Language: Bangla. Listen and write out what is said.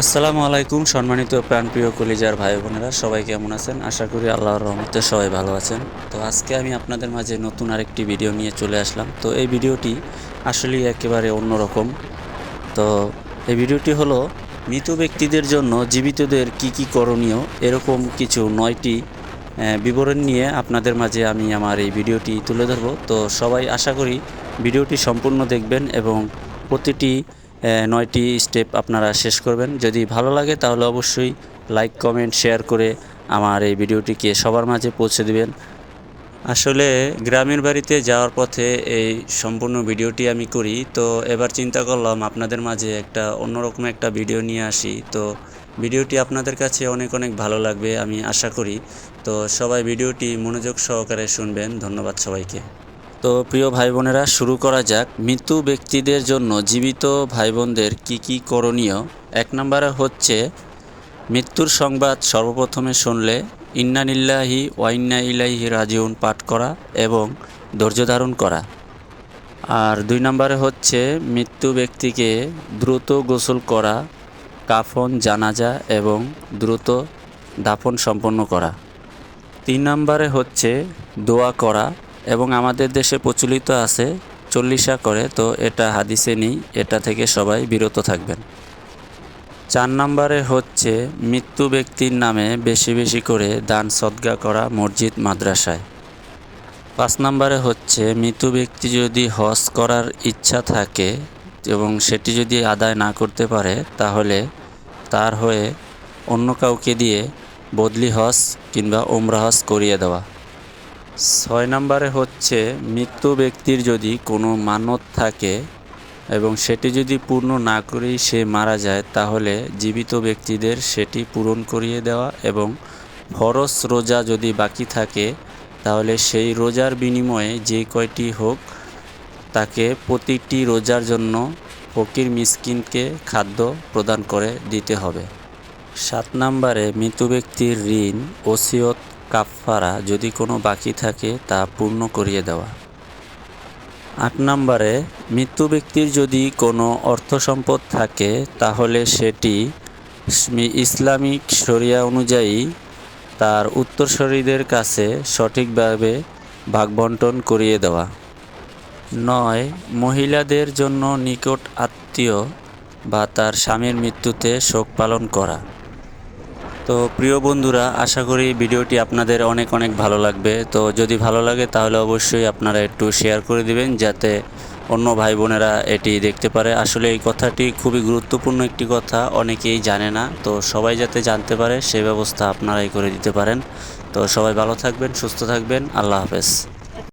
আসসালামু আলাইকুম, সম্মানিত প্রাণপ্রিয় কলিজার ভাই বোনেরা, সবাই কেমন আছেন? আশা করি আল্লাহর রহমতে সবাই ভালো আছেন। তো আজকে আমি আপনাদের মাঝে নতুন আরেকটি ভিডিও নিয়ে চলে আসলাম। তো এই ভিডিওটি আসলেই একেবারে অন্যরকম। তো এই ভিডিওটি হলো, মৃত ব্যক্তিদের জন্য জীবিতদের কি কি করণীয়, এরকম কিছু নয়টি বিবরণ নিয়ে আপনাদের মাঝে আমি আমার এই ভিডিওটি তুলে ধরব। তো সবাই আশা করি ভিডিওটি সম্পূর্ণ দেখবেন এবং প্রতিটি নয়টি স্টেপ আপনারা শেষ করবেন। যদি ভালো লাগে তাহলে অবশ্যই লাইক, কমেন্ট, শেয়ার করে আমার এই ভিডিওটিকে সবার মাঝে পৌঁছে দিবেন। আসলে গ্রামের বাড়িতে যাওয়ার পথে এই সম্পূর্ণ ভিডিওটি আমি করি। তো এবার চিন্তা করলাম আপনাদের মাঝে একটা অন্যরকম একটা ভিডিও নিয়ে আসি। তো ভিডিওটি আপনাদের কাছে অনেক অনেক ভালো লাগবে আমি আশা করি। তো সবাই ভিডিওটি মনোযোগ সহকারে শুনবেন। ধন্যবাদ সবাইকে। তো প্রিয় ভাই বোনেরা শুরু করা যাক। মৃত্যু ব্যক্তিদের জন্য জীবিত ভাই বোনদের কী কী করণীয়? এক নম্বরে হচ্ছে, মৃত্যুর সংবাদ সর্বপ্রথমে শুনলে ইন্নানিল্লাহি ওয়াইন্না ইলাইহি রাজিউন পাঠ করা এবং ধৈর্য ধারণ করা। আর দুই নম্বরে হচ্ছে, মৃত্যু ব্যক্তিকে দ্রুত গোসল করা, কাফন, জানাজা এবং দ্রুত দাফন সম্পন্ন করা। তিন নম্বরে হচ্ছে, দোয়া করা এবং আমাদের দেশে প্রচলিত আছে চল্লিশা করে, তো এটা হাদিসে নেই। এটা থেকে সবাই বিরত থাকবেন। চার নম্বরে হচ্ছে মৃত্যু ব্যক্তির নামে বেশি বেশি করে দান সদ্গা করা মসজিদ, মাদ্রাসায়। পাঁচ নম্বরে হচ্ছে মৃত ব্যক্তি যদি হজ করার ইচ্ছা থাকে এবং সেটি যদি আদায় না করতে পারে, তাহলে তার হয়ে অন্য কাউকে দিয়ে বদলি হজ কিংবা ওমরা হজ করিয়ে দেওয়া। ছয় নম্বরে হচ্ছে, মৃত্যু ব্যক্তির যদি কোনো মানত থাকে এবং সেটি যদি পূর্ণ না করেই সে মারা যায়, তাহলে জীবিত ব্যক্তিদের সেটি পূরণ করিয়ে দেওয়া এবং ফরজ রোজা যদি বাকি থাকে, তাহলে সেই রোজার বিনিময়ে যে কয়টি হোক, তাকে প্রতিটি রোজার জন্য ফকির মিসকিনকে খাদ্য প্রদান করে দিতে হবে। সাত নম্বরে মৃত ব্যক্তির ঋণ, ওসিয়ত কাফফারা যদি কোনো বাকি থাকে তা পূর্ণ করিয়ে দেওয়া। আট নম্বরে, মৃত্যু ব্যক্তির যদি কোনো অর্থ সম্পদ থাকে, তাহলে সেটি ইসলামিক শরিয়া অনুযায়ী তার উত্তরসূরিদের কাছে সঠিকভাবে ভাগবন্টন করিয়ে দেওয়া। নয়, মহিলাদের জন্য নিকট আত্মীয় বা তার স্বামীর মৃত্যুতে শোক পালন করা। তো প্রিয় বন্ধুরা, আশা করি ভিডিওটি আপনাদের অনেক অনেক ভালো লাগবে। তো যদি ভালো লাগে তাহলে অবশ্যই আপনারা একটু শেয়ার করে দিবেন যাতে অন্য ভাই বোনেরা এটি দেখতে পারে। আসলে এই কথাটি খুবই গুরুত্বপূর্ণ একটি কথা, অনেকেই জানে না। তো সবাই যাতে জানতে পারে সেই ব্যবস্থা আপনারাই করে দিতে পারেন। তো সবাই ভালো থাকবেন, সুস্থ থাকবেন। আল্লাহ হাফেজ।